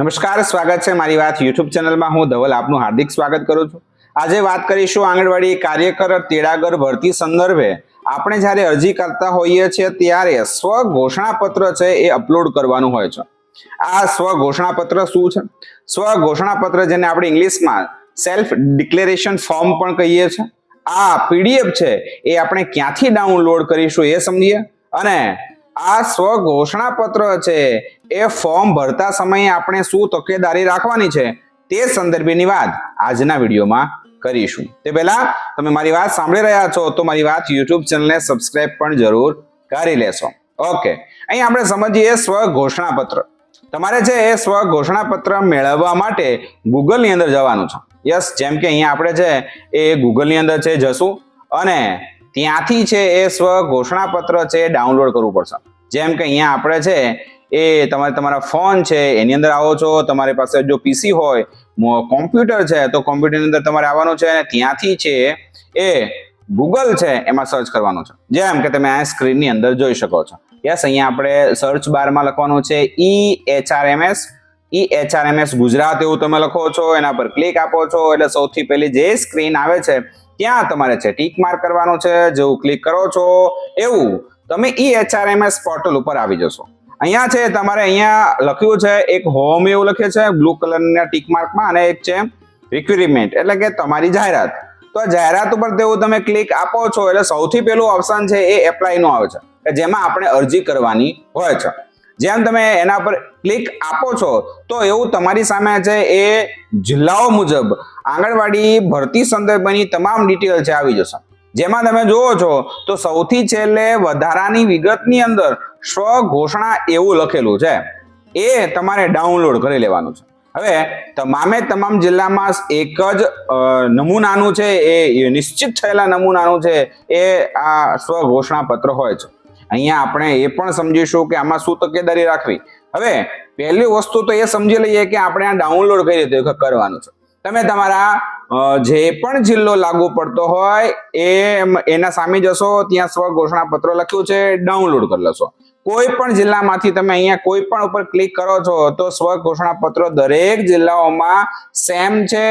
નમસ્કાર, સ્વાગત છે મારી વાત યુટ્યુબ ચેનલમાં. હું ધવલ, આપનું હાર્દિક સ્વાગત કરું છું. આજે વાત કરીશું આંગણવાડી કાર્યકર તેડાગર ભરતી સંદર્ભે. આપણે જ્યારે અરજી કરતા હોઈએ છીએ ત્યારે સ્વ ઘોષણાપત્ર છે એ અપલોડ કરવાનું હોય છે. આ સ્વ ઘોષણાપત્ર શું છે? સ્વ ઘોષણાપત્ર જેને આપણે ઇંગ્લિશમાં સેલ્ફ ડિક્લેરેશન ફોર્મ પણ કહીએ છીએ. આ પીડીએફ છે એ આપણે ક્યાંથી ડાઉનલોડ કરીશું એ સમજીએ. અને આ સ્વ ઘોષણાપત્ર છે. એ ફોર્મ ભરતા સમયે આપણે શું તકેદારી રાખવાની છે તે સંદર્ભેની વાત આજના વિડીયોમાં કરીશું. તે પહેલા તમે મારી વાત સાંભળી રહ્યા છો તો મારી વાત યુટ્યુબ ચેનલને સબસ્ક્રાઇબ પણ જરૂર કરી લેશો. ઓકે. અહીં આપણે સમજીએ સ્વ ઘોષણાપત્ર તમારે છે એ સ્વ ઘોષણાપત્ર મેળવવા માટે ગૂગલની અંદર જવાનું છે. યસ, જેમ કે અહીંયા આપણે છે એ ગૂગલની અંદર છે જશું અને ત્યાંથી છે એ સ્વ ઘોષણાપત્ર છે ડાઉનલોડ કરવું પડશે. જેમ કે અહીંયા આપણે છે એ તમારે તમારા ફોન છે, એની અંદર આવો છો, તમારી પાસે જો પીસી હોય કોમ્પ્યુટર છે, તો કોમ્પ્યુટરની અંદર તમારે આવવાનું છે અને ત્યાંથી છે એ ગૂગલ છે એમાં સર્ચ કરવાનું છે. જેમ કે તમે આ સ્ક્રીનની અંદર જોઈ શકો છો. યસ અહીંયા આપણે સર્ચ બારમાં લખવાનું છે E HRMS E HRMS Gujarat એવું તમે લખો છો, એના પર ક્લિક આપો છો, એટલે સૌથી પહેલી જે સ્ક્રીન આવે છે ત્યાં તમારે છે ટીક માર્ક કરવાનું છે. જેવું ક્લિક કરો છો, એવું તમે ઈ એચઆરએમએસ પોર્ટલ ઉપર આવી જશો. અહીંયા છે, તમારે અહીંયા લખ્યું છે, એક હોમ એવું લખે છે બ્લુ કલરના ટીક માર્કમાં અને એક છે રિક્વિરમેન્ટ એટલે કે તમારી જાહેરાત. તો જાહેરાત ઉપર તેવું તમે ક્લિક આપો છો, એટલે સૌથી પહેલું ઓપ્શન છે એ એપ્લાયનું આવે છે. કે જેમાં આપણે અરજી કરવાની હોય છે. જેમ તમે એના પર ક્લિક આપો છો, તો એવું તમારી સામે છે એ જિલ્લાઓ મુજબ આંગણવાડી ભરતી સંદર્ભની તમામ ડિટેલ છે, આવી જશે. જેમાં તમે જુઓ છો, તો સૌથી છેલ્લે વધારાની વિગતની અંદર સ્વ ઘોષણા એવું લખેલું છે. એ તમારે ડાઉનલોડ કરી લેવાનું છે. હવે, તમામે તમામ જિલ્લામાં એક જ નમૂનાનું છે, એ નિશ્ચિત થયેલા નમૂનાનું છે, એ આ સ્વ ઘોષણા પત્ર હોય છે. અહીંયા આપણે એ પણ સમજીશું કે આમાં શું તકેદારી રાખવી. હવે, પહેલી વસ્તુ તો એ સમજી લઈએ કે આપણે આ ડાઉનલોડ કઈ રીતે કરવાનું છે. તમે તમારા જે પણ જિલ્લો લાગુ પડતો હોય, એ એના સામે જશો, ત્યાં સ્વ ઘોષણા પત્ર લખ્યું છે ડાઉનલોડ કરી લેશો. કોઈ પણ જિલ્લામાંથી તમે અહીંયા કોઈ પણ ઉપર ક્લિક કરો છો, તો સ્વ ઘોષણા પત્ર દરેક જિલ્લાઓમાં સેમ છે,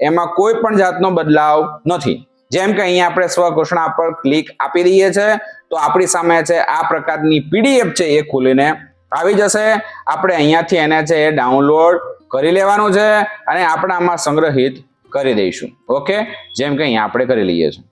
એમાં કોઈ પણ જાતનો બદલાવ નથી. જેમ કે અહીંયા આપણે સ્વ ઘોષણા પર ક્લિક આપી દઈએ છે તો આપણી સામે છે આ પ્રકારની પીડીએફ છે એ ખુલીને આવી જશે. આપણે અહીંયાથી એને છે એ ડાઉનલોડ કરી લેવાનું છે અને આપણે આમાં સંગ્રહિત કરી દઈશું. ઓકે? જેમ કે અહીંયા આપણે કરી લઈએ છીએ.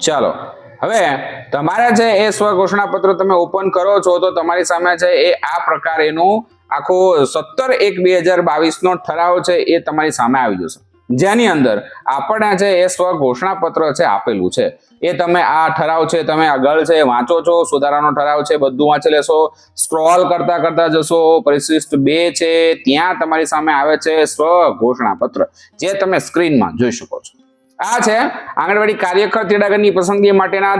ચાલો. હવે તમારે છે એ સ્વ ઘોષણાપત્ર તમે ઓપન કરો છો તો તમારી સામે છે એ આ પ્રકારેનું આખું સત્તર એક બે હજાર બાવીસ નો ઠરાવ છે એ તમારી સામે આવી જશે. જેની અંદર આપણને જે એ સ્વ ઘોષણાપત્ર છે આપેલું છે. એ તમે આ ઠરાવ છે, તમે આગળ છે વાંચો છો, સુધારાનો ઠરાવ છે, બધું વાંચી લેશો. સ્ક્રોલ કરતા કરતા જશો, પરિશિષ્ટ બે છે, ત્યાં તમારી સામે આવે છે સ્વ ઘોષણાપત્ર, જે તમે સ્ક્રીનમાં જોઈ શકો છો. આ છે આંગણવાડી કાર્યકર તેડાગરની પસંદગી માટેના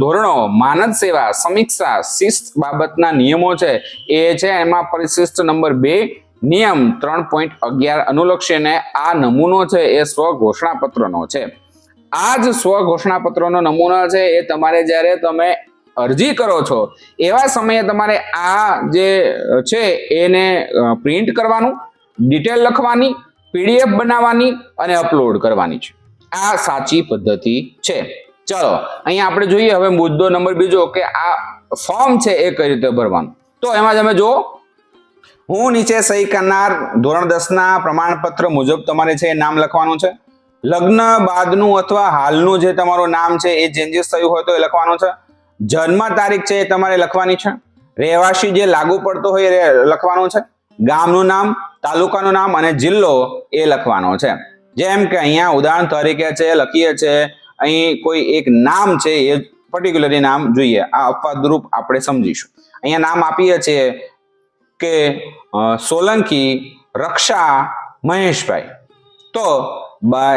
ધોરણો, માનદ સેવા, સમીક્ષા, શિસ્ત બાબતના નિયમો છે. એ છે એમાં પરિશિષ્ટ નંબર બે નિયમ ત્રણ પોઈન્ટ અગિયાર અનુલક્ષીને આ નમૂનો છે એ સ્વ ઘોષણા પત્રનો છે. આ જ સ્વ ઘોષણા પત્રનો નમૂનો છે એ તમારે જ્યારે તમે અરજી કરો છો, એવા સમયે તમારે આ જે છે એને પ્રિન્ટ કરવાનું ડિટેલ લખવાની પીડીએફ બનાવવાની અને અપલોડ કરવાની છે. આ સાચી પદ્ધતિ છે. ચલો, અહીંયા આપણે જોઈએ હવે મુદ્દો નંબર બીજો કે આ ફોર્મ છે એ કઈ રીતે ભરવાનું? તો એમાં તમે જુઓ. હું નીચે સહી કરનાર ધોરણ દસના પ્રમાણપત્ર મુજબ તમારે છે એ નામ લખવાનું છે. લગ્ન બાદનું અથવા હાલનું જે તમારું નામ છે એ ચેન્જીસ થયું હોય તો એ લખવાનું છે. જન્મ તારીખ છે એ તમારે લખવાની છે. રહેવાસી જે લાગુ પડતો હોય એ લખવાનું છે. ગામનું નામ, તાલુકાનું નામ અને જિલ્લો એ લખવાનો છે. જેમ કે અહીંયા ઉદાહરણ તરીકે છે, લખીએ છે, અહીં કોઈ એક નામ છે એ પર્ટિક્યુલરલી નામ જોઈએ. આ અપવાદરૂપ આપણે સમજીશું. અહીંયા નામ આપીએ છીએ કે સોલંકી રક્ષા મહેશભાઈ. તો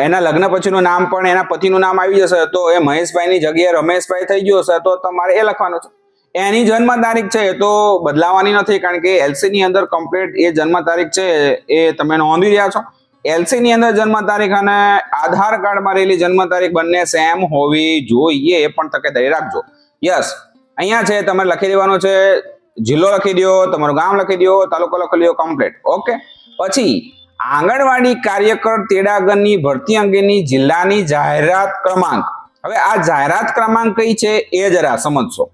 એના લગ્ન પછીનું નામ પણ, એના પતિનું નામ આવી જશે. તો એ મહેશભાઈની જગ્યાએ રમેશભાઈ થઈ ગયો હશે તો તમારે એ લખવાનું છે. એની જન્મ તારીખ છે એ તો બદલાવાની નથી, કારણ કે એલસી ની અંદર કમ્પ્લીટ એ જન્મ તારીખ છે એ તમે નોંધી રહ્યા છો. એલસી ની અંદર જન્મ તારીખ અને આધાર કાર્ડમાં રહેલી જન્મ તારીખ બંને સેમ હોવી જોઈએ. એ પણ તકેદારી રાખજો. યસ અહીંયા છે, તમારે લખી દેવાનું છે જિલ્લો લખી દો તમારું ગામ લખી દો તાલુકો લખી દો કમ્પ્લીટ ઓકે પછી આંગણવાડી કાર્યકર તેડાગરની ભરતી અંગેની જિલ્લાની જાહેરાત ક્રમાંક. હવે આ જાહેરાત ક્રમાંક કઈ છે એ જરા સમજશો.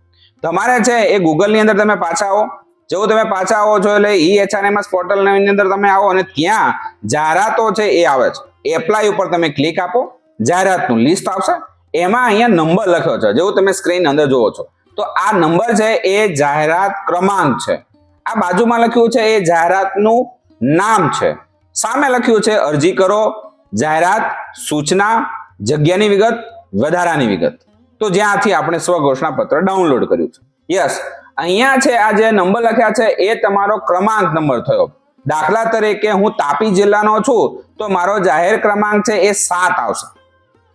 તમારે છે એ ગૂગલની અંદર તમે પાછા આવો. જેવું તમે પાછા આવો છો એટલે ઈ એચઆરએમએસ પોર્ટલની અંદર તમે આવો અને ત્યાં જાહેરાતો છે એ આવે છે. એપ્લાય ઉપર તમે ક્લિક આપો. જાહેરાતનું લિસ્ટ આવશે. એમાં અહીંયા નંબર લખ્યો છે. જેવું તમે સ્ક્રીન અંદર જુઓ છો. તો આ નંબર છે એ જાહેરાત ક્રમાંક છે. આ બાજુમાં લખ્યું છે એ જાહેરાતનું નામ છે. સામે લખ્યું છે અરજી કરો, જાહેરાત, સૂચના, જગ્યાની વિગત, વધારાની વિગત. તો જ્યાંથી આપણે સ્વઘોષણા પત્ર ડાઉનલોડ કર્યું છે. યસ, અહીંયા છે આ જે નંબર લખ્યા છે એ તમારો ક્રમાંક નંબર થયો. દાખલા તરીકે હું તાપી જિલ્લાનો છું, તો મારો જાહેર ક્રમાંક છે એ સાત આવશે.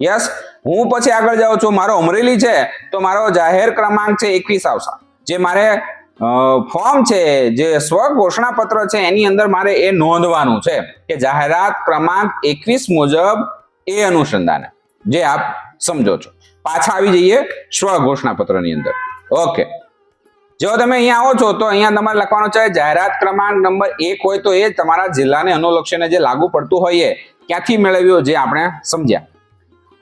યસ હું પછી આગળ જાઉં છું. મારો અમરેલી છે, તો મારો જાહેર ક્રમાંક છે એકવીસ આવશે. જે મારે ફોર્મ છે, જે સ્વ ઘોષણા પત્ર છે, એની અંદર મારે એ નોંધવાનું છે કે જાહેરાત ક્રમાંક એકવીસ મુજબ એ અનુસંધાને. જે આપ સમજો છો. પાછા આવી જઈએ સ્વ ઘોષણા પત્રની અંદર. ઓકે જો તમે અહીંયા આવો છો, તો અહીંયા તમારે લખવાનું છે, જાહેરાત ક્રમાંક નંબર એક હોય તો એ તમારા જિલ્લાને અનુલક્ષીને જે લાગુ પડતું હોય એ ક્યાંથી મેળવ્યો, જે આપણે સમજ્યા.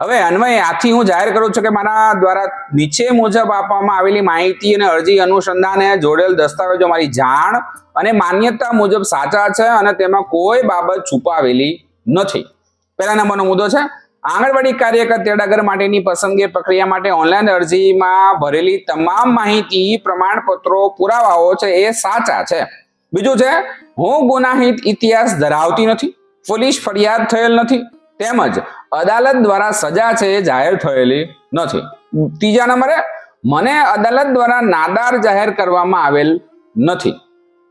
હવે અન્વય, આથી હું જાહેર કરું છું કે મારા દ્વારા નીચે મુજબ આપવામાં આવેલી માહિતી અને અરજી અનુસંધાને જોડેલ દસ્તાવેજો મારી જાણ અને માન્યતા મુજબ સાચા છે અને તેમાં કોઈ બાબત છુપાવેલી નથી. પહેલા નંબરનો મુદ્દો છે, આંગણવાડી કાર્યકર તેડાગર માટેની પસંદગી પ્રક્રિયા માટે ઓનલાઈન અરજીમાં ભરેલી તમામ માહિતી, પ્રમાણપત્રો, પુરાવાઓ છે એ સાચા છે. બીજું છે, હું ગુનાહિત ઇતિહાસ ધરાવતી નથી, પોલીસ ફરિયાદ થયેલ નથી, તેમજ અદાલત દ્વારા સજા છે એ જાહેર થયેલી નથી. ત્રીજા નંબરે, મને અદાલત દ્વારા નાદાર જાહેર કરવામાં આવેલ નથી.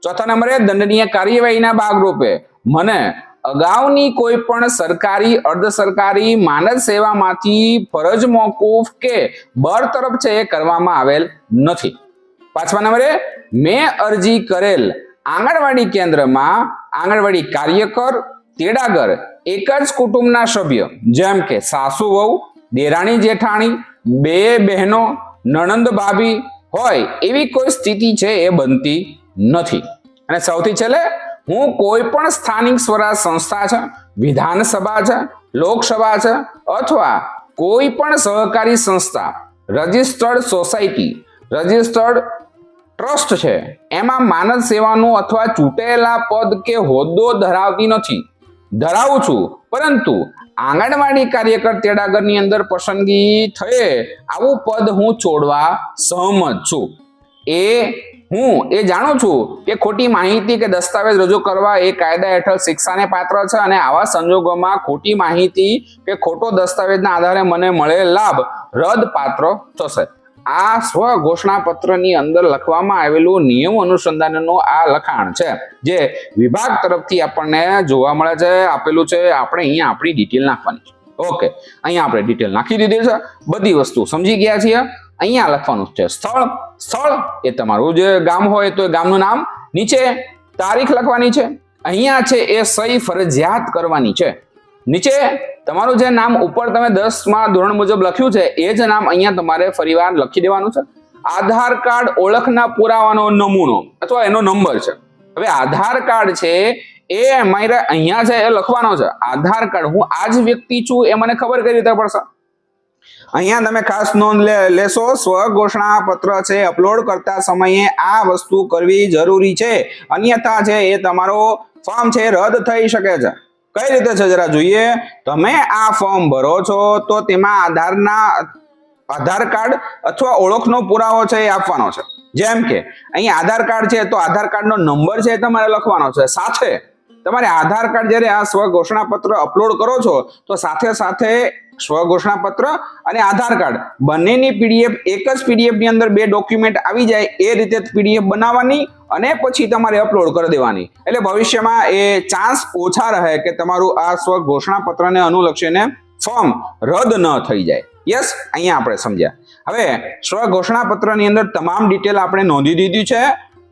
ચોથા નંબરે, દંડનીય કાર્યવાહીના ભાગરૂપે મને અગાઉની કોઈ પણ સરકારી, અર્ધ સરકારી માનદ સેવામાંથી ફરજ મોકૂફ કે બરતરફ છે એ કરવામાં આવેલ નથી. પાંચમા નંબરે, મેં અરજી કરેલ આંગણવાડી કેન્દ્રમાં આંગણવાડી કાર્યકર તેડાગર એક જ કુટુંબના સભ્ય. જેમ કે સાસુ વહુ, દેરાણી જેઠાણી, બે બહેનો, નણંદ ભાભી હોય એવી કોઈ સ્થિતિ છે એ બનતી નથી. અને સૌથી છેલ્લે, હું કોઈ પણ સ્થાનિક સ્વરાજ સંસ્થા છે, વિધાનસભા છે, લોકસભા છે અથવા કોઈ પણ સહકારી સંસ્થા, રજિસ્ટર્ડ સોસાયટી, રજિસ્ટર્ડ ટ્રસ્ટ છે, એમાં માનદ સેવાનું અથવા ચૂંટેલા પદ કે હોદ્દો ધરાવતી નથી. ધરાવું છું. પરંતુ આંગણવાડી કાર્યકર તેડાગરની અંદર પસંદગી થયે આવું પદ હું છોડવા સહમત છું. એ હું એ જાણું છું કે ખોટી માહિતી કે દસ્તાવેજ રજૂ કરવા એ કાયદા હેઠળ શિક્ષાને પાત્ર છે અને આવા સંજોગોમાં ખોટી માહિતી કે ખોટો દસ્તાવેજના આધારે મને મળેલ લાભ રદ પાત્ર થશે. આ સ્વ ઘોષણા પત્રની અંદર લખવામાં આવેલું નિયમ અનુસંધાનનું આ લખાણ છે, જે વિભાગ તરફથી આપણને જોવા મળે છે, આપેલું છે, આપણે અહીંયા આપણી ડિટેલ નાખવાની છે. ઓકે અહીંયા આપણે ડિટેલ નાખી દીધી છે, બધી વસ્તુ સમજી ગયા છીએ. અહીંયા લખવાનું છે, સ્થળ સ્થળ એ તમારું જે ગામ હોય તો એ ગામનું નામ, નીચે તારીખ લખવાની છે, અહીંયા છે એ સહી ફરજિયાત કરવાની છે. નીચે તમારું જે નામ ઉપર તમે દસમાં ધોરણ મુજબ લખ્યું છે, એ જ નામ અહીંયા તમારે ફરીવાર લખી દેવાનું છે. આધાર કાર્ડ ઓળખના પુરાવાનો નમૂનો અથવા એનો નંબર છે. હવે આધાર કાર્ડ છે, એ મારે અહીંયા છે, એ લખવાનો છે. આધાર કાર્ડ, હું આ જ વ્યક્તિ છું, એ મને ખબર કઈ રીતે પડશે? અહીંયા તમે ખાસ નોંધ લેશો સ્વ ઘોષણા પત્ર છે, અપલોડ કરતા સમયે આ વસ્તુ કરવી જરૂરી છે. અન્યથા છે, એ તમારો ફોર્મ છે, રદ થઈ શકે છે. કઈ રીતે છે જરા જોઈએ? તમે આ ફોર્મ ભરો છો તો તેમાં આધારના આધાર કાર્ડ અથવા ઓળખનો પુરાવો છે એ આપવાનો છે. જેમ કે, અહીં આધાર કાર્ડ છે તો આધાર કાર્ડનો નંબર છે તમારે લખવાનો છે. સાથે તમારે આધાર કાર્ડ જ્યારે આ સ્વ ઘોષણા પત્ર અપલોડ કરો છો, તો સાથે સાથે સ્વ ઘોષણા પત્ર અને આધાર કાર્ડ બંનેની પીડીએફ, એક જ પીડીએફની અંદર બે ડોક્યુમેન્ટ આવી જાય, એ રીતે પીડીએફ બનાવવાની અને પછી તમારે અપલોડ કરી દેવાની. એટલે ભવિષ્યમાં એ ચાન્સ ઓછા રહે કે તમારું આ સ્વ ઘોષણા પત્રને અનુલક્ષીને ફોર્મ રદ ન થઈ જાય. યસ અહીંયા આપણે સમજ્યા. હવે, સ્વ ઘોષણા પત્રની અંદર તમામ ડિટેલ આપણે નોંધી દીધી છે.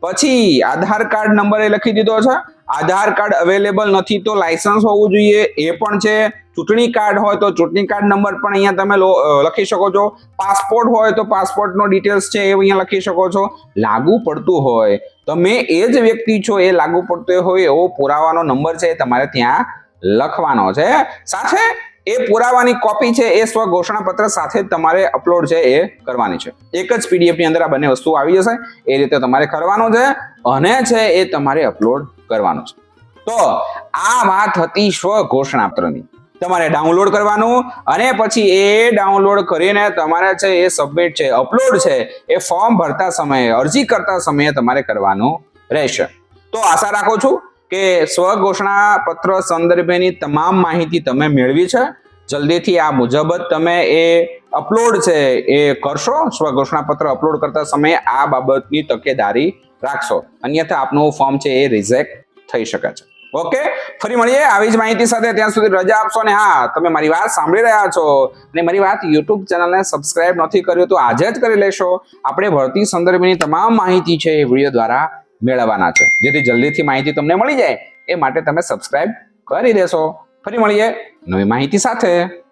પછી આધાર કાર્ડ નંબર એ લખી દીધો છે. આધાર કાર્ડ અવેલેબલ નથી તો લાયસન્સ હોવું જોઈએ. એ પણ છે. ચૂંટણી કાર્ડ હોય તો ચૂંટણી કાર્ડ નંબર પણ અહીંયા તમે લખી શકો છો. પાસપોર્ટ હોય તો પાસપોર્ટનો ડિટેલ્સ છે એ અહીંયા લખી શકો છો. લાગુ પડતું હોય. તમે એ જ વ્યક્તિ છો, એ લાગુ પડતો હોય એવો પુરાવાનો નંબર છે તમારે ત્યાં લખવાનો છે. સાથે એ પુરાવાની કોપી છે એ સ્વ ઘોષણાપત્ર સાથે તમારે અપલોડ છે એ કરવાની છે. એક જ પીડીએફની અંદર આ બંને વસ્તુ આવી જશે. એ રીતે તમારે કરવાનું છે. અને છે એ તમારે અપલોડ કરવાનું છે. તો આ વાત હતી સ્વ ઘોષણાપત્રની તમારે ડાઉનલોડ કરવાનું અને પછી એ ડાઉનલોડ કરીને તમારે છે એ સબમિટ છે અપલોડ છે, એ ફોર્મ ભરતા સમયે, અરજી કરતા સમયે તમારે કરવાનું રહેશે. તો આશા રાખું છું કે સ્વ ઘોષણા પત્ર સંદર્ભેની તમામ માહિતી તમે મેળવી છે. જલ્દીથી આ મુજબ જ તમે એ અપલોડ છે એ કરશો. સ્વ ઘોષણા પત્ર અપલોડ કરતા સમયે આ બાબતની તકેદારી રાખશો. અન્યથા આપનું ફોર્મ છે એ રિજેક્ટ થઈ શકે છે. ઓકે ફરી મળીએ આવી જ માહિતી સાથે. ત્યાં સુધી રજા આપશો ને હા, તમે મારી વાત સાંભળી રહ્યા છો અને મારી વાત યુટ્યુબ ચેનલને સબસ્ક્રાઇબ નથી કર્યું તો આજે જ કરી લેશો. આપણે ભરતી સંદર્ભની તમામ માહિતી છે એ વીડિયો દ્વારા મેળવવાના છે. જેથી જલ્દીથી માહિતી તમને મળી જાય. એ માટે તમે સબસ્ક્રાઇબ કરી દેશો. ફરી મળીએ નવી માહિતી સાથે.